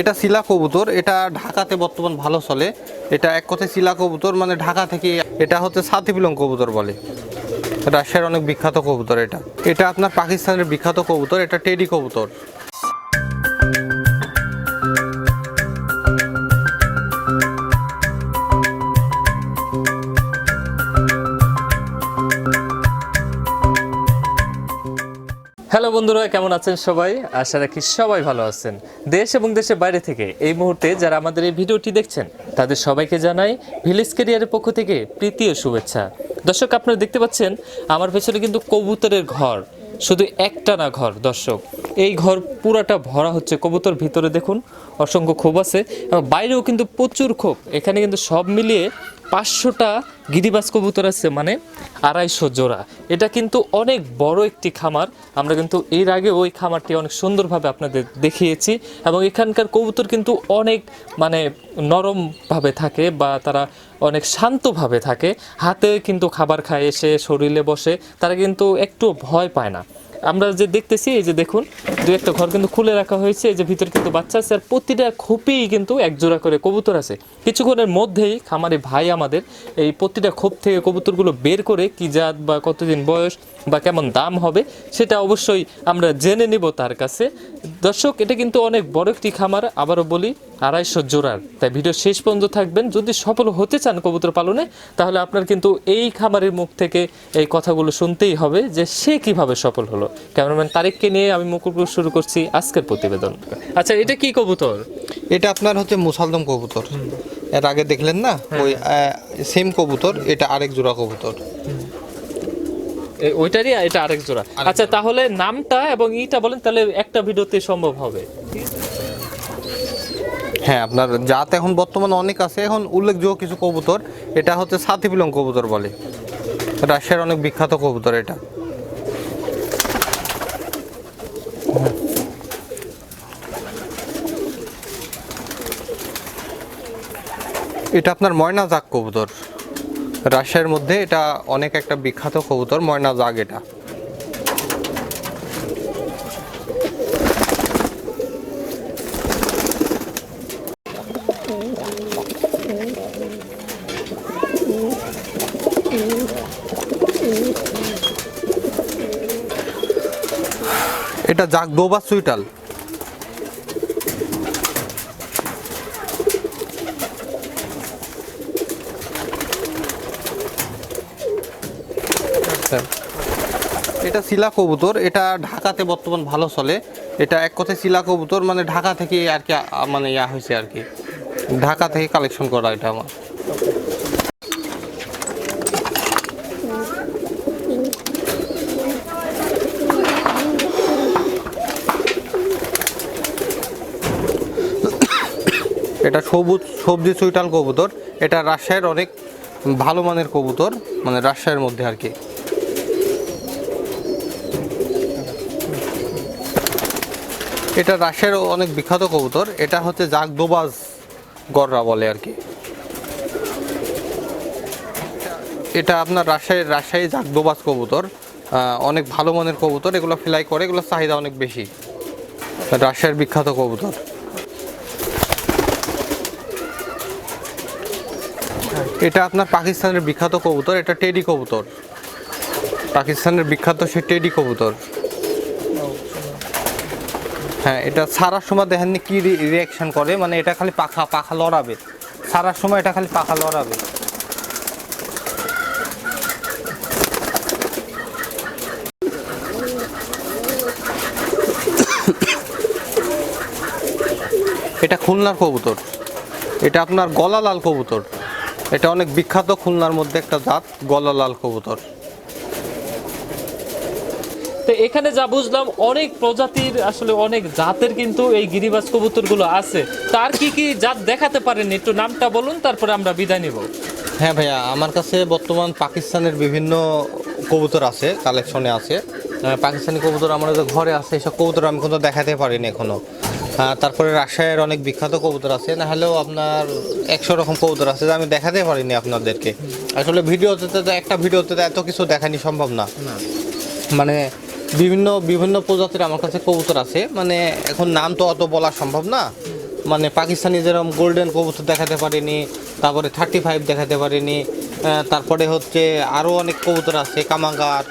এটা শিলা কবুতর, এটা ঢাকাতে বর্তমান ভালো চলে। এটা এক কথায় শিলা কবুতর মানে ঢাকা থেকে এটা হচ্ছে সাথী বিলং কবুতর বলে। রাশিয়ার অনেক বিখ্যাত কবুতর এটা। এটা আপনার পাকিস্তানের বিখ্যাত কবুতর, এটা টেডি কবুতর। হ্যালো বন্ধুরা, কেমন আছেন সবাই? আশা রাখি সবাই ভালো আছেন। দেশ এবং দেশের বাইরে থেকে এই মুহূর্তে যারা আমাদের এই ভিডিওটি দেখছেন, তাদের সবাইকে জানাই ভিলেজ কেরিয়ারের পক্ষ থেকে প্রীতি ও শুভেচ্ছা। দর্শক, আপনারা দেখতে পাচ্ছেন, আমার পেছনে কিন্তু কবুতরের ঘর। শুধু একটা না ঘর, দর্শক। এই ঘর পুরাটা ভরা হচ্ছে। কবুতর ভিতরে দেখুন, অসংখ্য ক্ষোভ আছে এবং বাইরেও কিন্তু প্রচুর ক্ষোভ। এখানে কিন্তু সব মিলিয়ে পাঁচশোটা গিরিবাজ কবুতর আছে মানে আড়াইশো জোড়া। এটা কিন্তু অনেক বড় একটি খামার। আমরা কিন্তু এর আগে ওই খামারটি অনেক সুন্দরভাবে আপনাদের দেখিয়েছি এবং এখানকার কবুতর কিন্তু অনেক মানে নরমভাবে থাকে বা তারা অনেক শান্তভাবে থাকে। হাতে কিন্তু খাবার খায়, এসে শরীরে বসে, তারা কিন্তু একটু ভয় পায় না। আমরা যে দেখতেছি, এই যে দেখুন দু একটা ঘর কিন্তু খুলে রাখা হয়েছে, এই যে ভিতরে কিন্তু বাচ্চা আছে, আর প্রতিটা খোপেই কিন্তু এক জোড়া করে কবুতর আছে। কিছুক্ষণের মধ্যেই খামারে ভাই আমাদের এই প্রতিটা খোপ থেকে কবুতরগুলো বের করে কি জাত বা কতদিন বয়স বা কেমন দাম হবে, সেটা অবশ্যই আমরা জেনে নিব তার কাছে। দর্শক, এটা কিন্তু অনেক বড় একটি খামার, আবারও বলি আড়াইশো জোড়ার। তাই ভিডিও শেষ পর্যন্ত থাকবেন। যদি সফল হতে চান কবুতর পালনে তাহলে আপনার কিন্তু এই খামারের মুখ থেকে এই কথাগুলো শুনতেই হবে যে সে কীভাবে সফল হলো। ক্যামেরাম্যান তারিককে নিয়ে আমি মুকুল শুরু করছি আজকের প্রতিবেদন। আচ্ছা এটা কি কবুতর? এটা আপনার হচ্ছে মুসালদম কবুতর। এর আগে দেখলেন না? ওই সেম কবুতর এটা আরেক জোড়া কবুতর। ওইটারই এটা আরেক জোড়া। আচ্ছা তাহলে নামটা এবং ইটা বলেন তাহলে একটা ভিডিওতে সম্ভব হবে। হ্যাঁ আপনার জাত এখন বর্তমানে অনেক আছে। এখন উল্লেখযোগ্য কিছু কবুতর, এটা হচ্ছে সাথী বিলং কবুতর বলে। রাশিয়ার অনেক বিখ্যাত কবুতর এটা। এটা আপনার ময়না জাগ কবুতর। রাশিয়ার মধ্যে এটা অনেক একটা বিখ্যাত কবুতর, ময়না জাগ এটা। এটা জাগ দোবা সুইটাল। এটা শিলা কবুতর, এটা ঢাকাতে বর্তমান ভালো চলে। এটা এক কথায় শিলা কবুতর মানে ঢাকা থেকে আর কি মানে ইয়া হয়েছে আর কি। ঢাকা থেকে কালেকশন করা এটা আমার। এটা সবুজ সবজি সুইটাল কবুতর। এটা রাজশাহীর অনেক ভালো মানের কবুতর মানে রাজশাহীর মধ্যে আর কি। এটা রাজশাহীর অনেক বিখ্যাত কবুতর, এটা হচ্ছে জাগ দোবাজ গররা বলে আর কি। এটা আপনার রাজশাহী জাগ দোবাজ কবুতর অনেক ভালো মানের কবুতর, এগুলো ফ্লাই করে এগুলো চাহিদা অনেক বেশি। রাজশাহীর বিখ্যাত কবুতর। এটা আপনার পাকিস্তানের বিখ্যাত কবুতর, এটা টেডি কবুতর। পাকিস্তানের বিখ্যাত সে টেডি কবুতর। হ্যাঁ এটা সারার সময় দেখেননি কি রিয়াকশন করে মানে এটা খালি পাখা পাখা লড়াবে। সারার সময় এটা খালি পাখা লড়াবে। এটা খুলনার কবুতর। এটা আপনার গলা লাল কবুতর। এটা অনেক বিখ্যাত খুলনার মধ্যে একটা জাত গলা লাল কবুতর। তো এখানে যা বুঝলাম অনেক প্রজাতির আসলে অনেক জাতের কিন্তু এই গিরিবাজ কবুতরগুলো আছে। তার কি কি জাত দেখাতে পারেন? একটু নামটা বলুন তারপরে আমরা বিদায় নিব। হ্যাঁ ভাইয়া আমার কাছে বর্তমান পাকিস্তানের বিভিন্ন কবুতর আছে কালেকশনে আছে। পাকিস্তানি কবুতর আমার ঘরে আছে এসব কবুতর আমি কিন্তু দেখাতে পারিনি এখনও। তারপরে রাজশাহীর অনেক বিখ্যাত কবুতর আছে। না হলেও আপনার একশো রকম কবুতর আছে যা আমি দেখাতে পারিনি আপনাদেরকে। আসলে ভিডিওতে তো একটা ভিডিওতে তো এত কিছু দেখানি সম্ভব না। মানে বিভিন্ন বিভিন্ন প্রজাতির আমার কাছে কবুতর আছে। মানে এখন নাম তো অত বলা সম্ভব না। মানে পাকিস্তানি যেরকম গোল্ডেন কবুতর দেখাতে পারিনি তারপরে থার্টি ফাইভ দেখাতে পারিনি। তারপরে হচ্ছে আরও অনেক কবুতর আছে কামাঙ্গার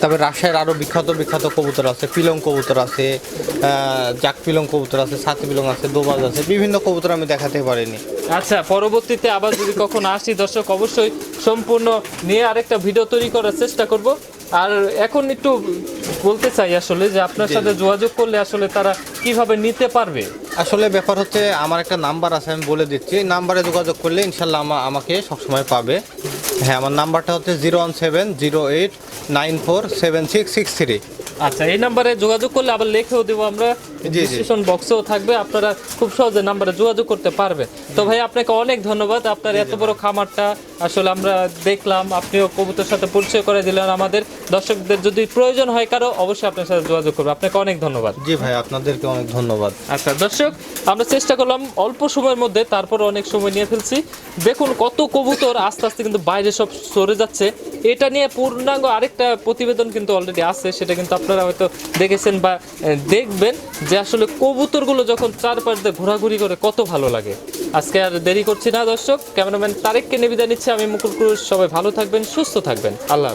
তারপরে রাজশাহীর আরও বিখ্যাত বিখ্যাত কবুতর আছে পিলং কবুতর আছে জাক পিলং কবুতর আছে সাথী পিলং আছে দোবাজ আছে বিভিন্ন কবুতর আমি দেখাতে পারিনি। আচ্ছা পরবর্তীতে আবার যদি কখনো আসি দর্শক অবশ্যই সম্পূর্ণ নিয়ে আরেকটা ভিডিও তৈরি করার চেষ্টা করব। আর এখন একটু বলতে চাই আসলে যে আপনার সাথে যোগাযোগ করলে আসলে তারা কীভাবে নিতে পারবে? আসলে ব্যাপার হচ্ছে আমার একটা নাম্বার আছে আমি বলে দিচ্ছি। এই নাম্বারে যোগাযোগ করলে ইনশাল্লাহ আমাকে সবসময় পাবে। হ্যাঁ আমার নাম্বারটা হচ্ছে zero one seven zero eight nine four seven six six three আচ্ছা এই নাম্বারে যোগাযোগ করলে আবার লিখেও দেবো আমরা। ডিসক্রিপশন বক্সেও থাকবে আপনারা খুব সহজে নাম্বারে যোগাযোগ করতে পারবেন তো ভাই আপনাকে অনেক ধন্যবাদ আপনার এত বড় খামারটা আসলে আমরা দেখলাম আপনিও কবুতর সাথে পরিচয় করে দিলেন আমাদের। দর্শকদের যদি প্রয়োজন হয় কারও অবশ্যই আপনার সাথে যোগাযোগ করব। আপনাকে অনেক ধন্যবাদ। জি ভাই আপনাদেরকে অনেক ধন্যবাদ। আচ্ছা দর্শক আমরা চেষ্টা করলাম অল্প সময়ের মধ্যে তারপর অনেক সময় নিয়ে ফেলছি। দেখুন কত কবুতর আস্তে আস্তে কিন্তু বাইরে সব সরে যাচ্ছে। এটা নিয়ে পূর্ণাঙ্গ আরেকটা প্রতিবেদন কিন্তু অলরেডি আছে সেটা কিন্তু আপনারা হয়তো দেখেছেন বা দেখবেন। যে আসলে কবুতরগুলো যখন চারপাশ দিয়ে ঘোরাঘুরি করে কত ভালো লাগে। আজকে আর দেরি করছি না দর্শক, ক্যামেরাম্যান তারেককে নিবেদন নিচ্ছে। আমি মুকুল ক্রুশ, সবাই ভালো থাকবেন, সুস্থ থাকবেন। আল্লাহ।